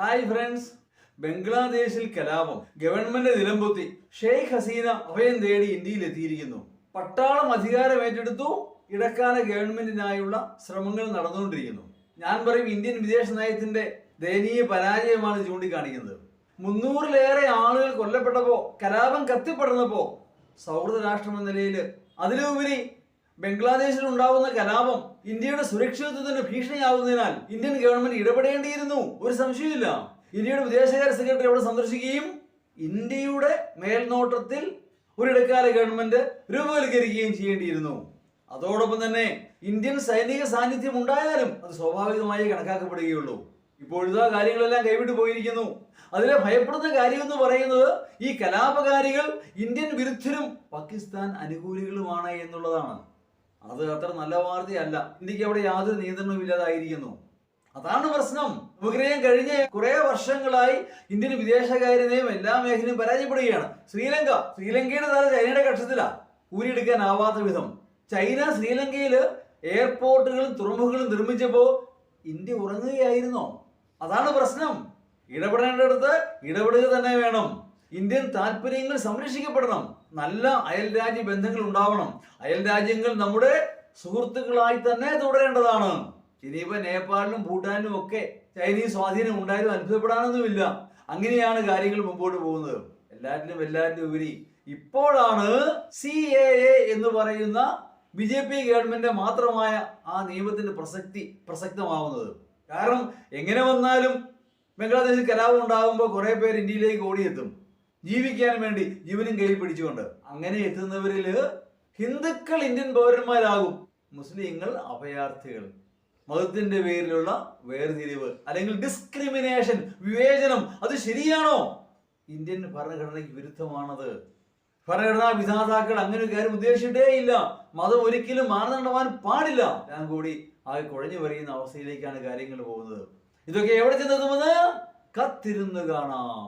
Hi friends ബംഗ്ലാദേശിൽ കലാപം government നിലംപൊത്തി. Sheikh Hasina അഭയം തേടി ഇന്ത്യയിൽ എത്തിയിരിക്കുന്നു. പട്ടാളം അധികാരം ഏറ്റെടുത്തു. ഇടക്കാല ഗവൺമെന്റിനായുള്ള ശ്രമങ്ങൾ നടന്നുകൊണ്ടിരിക്കുന്നു. ഞാൻ പറയും ഇന്ത്യൻ വിദേശ നയത്തിന്റെ ദയനീയ പരാജയമാണ് ചൂണ്ടിക്കാണിക്കുന്നത്. മുന്നൂറിലേറെ ആളുകൾ കൊല്ലപ്പെട്ടപ്പോ കലാപം കത്തിപ്പെടുന്നപ്പോ സൗഹൃദ രാഷ്ട്രം എന്ന നിലയിൽ അതിലുപരി ബംഗ്ലാദേശിൽ ഉണ്ടാവുന്ന കലാപം ഇന്ത്യയുടെ സുരക്ഷിതത്വത്തിന് ഭീഷണിയാവുന്നതിനാൽ ഇന്ത്യൻ ഗവൺമെന്റ് ഇടപെടേണ്ടിയിരുന്നു. ഒരു സംശയമില്ല ഇന്ത്യയുടെ വിദേശകാര്യ സെക്രട്ടറി അവിടെ സന്ദർശിക്കുകയും ഇന്ത്യയുടെ മേൽനോട്ടത്തിൽ ഒരു ഇടക്കാല ഗവൺമെന്റ് രൂപവൽക്കരിക്കുകയും ചെയ്യേണ്ടിയിരുന്നു. അതോടൊപ്പം തന്നെ ഇന്ത്യൻ സൈനിക സാന്നിധ്യം ഉണ്ടായാലും അത് സ്വാഭാവികമായി കണക്കാക്കപ്പെടുകയുള്ളൂ. ഇപ്പോഴത്തെ കാര്യങ്ങളെല്ലാം കൈവിട്ടു പോയിരിക്കുന്നു. അതിലെ ഭയപ്പെടുന്ന കാര്യം എന്ന് പറയുന്നത് ഈ കലാപകാരികൾ ഇന്ത്യൻ വിരുദ്ധരും പാകിസ്ഥാൻ അനുകൂലികളുമാണ് എന്നുള്ളതാണ്. അത് അത്ര നല്ല വാർത്തയല്ല. ഇന്ത്യയ്ക്ക് അവിടെ യാതൊരു നിയന്ത്രണവും ഇല്ലാതായിരിക്കുന്നു. അതാണ് പ്രശ്നം. നമുക്കറിയാം കഴിഞ്ഞ കുറെ വർഷങ്ങളായി ഇന്ത്യൻ വിദേശകാര്യതയും എല്ലാ മേഖലയും പരാജയപ്പെടുകയാണ്. ശ്രീലങ്ക. ശ്രീലങ്കയുടെ തല ചൈനയുടെ കക്ഷത്തിലാ. ഊരിയെടുക്കാനാവാത്ത വിധം. ചൈന ശ്രീലങ്കയിൽ എയർപോർട്ടുകളും തുറമുഖങ്ങളും നിർമ്മിച്ചപ്പോ ഇന്ത്യ ഉറങ്ങുകയായിരുന്നോ? അതാണ് പ്രശ്നം. ഇടപെടേണ്ടടുത്ത് ഇടപെടുക തന്നെ വേണം. ഇന്ത്യൻ താല്പര്യങ്ങൾ സംരക്ഷിക്കപ്പെടണം. നല്ല അയൽ രാജ്യ ബന്ധങ്ങൾ ഉണ്ടാവണം. അയൽ രാജ്യങ്ങൾ നമ്മുടെ സുഹൃത്തുക്കളായി തന്നെ തുടരേണ്ടതാണ്. ഇനിയിപ്പോ നേപ്പാളിലും ഭൂട്ടാനിലും ഒക്കെ ചൈനീസ് സ്വാധീനം ഉണ്ടായാലും അത്ഭുതപ്പെടാനൊന്നുമില്ല. അങ്ങനെയാണ് കാര്യങ്ങൾ മുമ്പോട്ട് പോകുന്നത്. എല്ലാറ്റിലും എല്ലാറ്റിലും ഉപരി ഇപ്പോഴാണ് സി എ എ എന്ന് പറയുന്ന ബി ജെ പി ഗവൺമെന്റ് മാത്രമായ ആ നിയമത്തിന്റെ പ്രസക്തി പ്രസക്തമാവുന്നത്. കാരണം എങ്ങനെ വന്നാലും ബംഗ്ലാദേശിൽ കലാപം ഉണ്ടാകുമ്പോൾ കുറെ പേര് ഇന്ത്യയിലേക്ക് ഓടിയെത്തും. ജീവിക്കാൻ വേണ്ടി ജീവനും കയ്യിൽ പിടിച്ചുകൊണ്ട് അങ്ങനെ എത്തുന്നവരിൽ ഹിന്ദുക്കൾ ഇന്ത്യൻ പൗരന്മാരാകും. മുസ്ലിങ്ങൾ അഭയാർത്ഥികൾ. മതത്തിന്റെ പേരിലുള്ള വേർതിരിവ് അല്ലെങ്കിൽ ഡിസ്ക്രിമിനേഷൻ വിവേചനം അത് ശരിയാണോ? ഇന്ത്യൻ ഭരണഘടനയ്ക്ക് വിരുദ്ധമാണത്. ഭരണഘടനാ വിധാതാക്കൾ അങ്ങനെ ഒരു കാര്യം ഉദ്ദേശിച്ചിട്ടേ ഇല്ല. മതം ഒരിക്കലും മാനദണ്ഡമാൻ പാടില്ല. ഞാൻ കൂടി ആകെ കുഴഞ്ഞു പറയുന്ന അവസ്ഥയിലേക്കാണ് കാര്യങ്ങൾ പോകുന്നത്. ഇതൊക്കെ എവിടെ ചെന്നെത്തുമെന്ന്? കത്തിരുന്ന് കാണാം.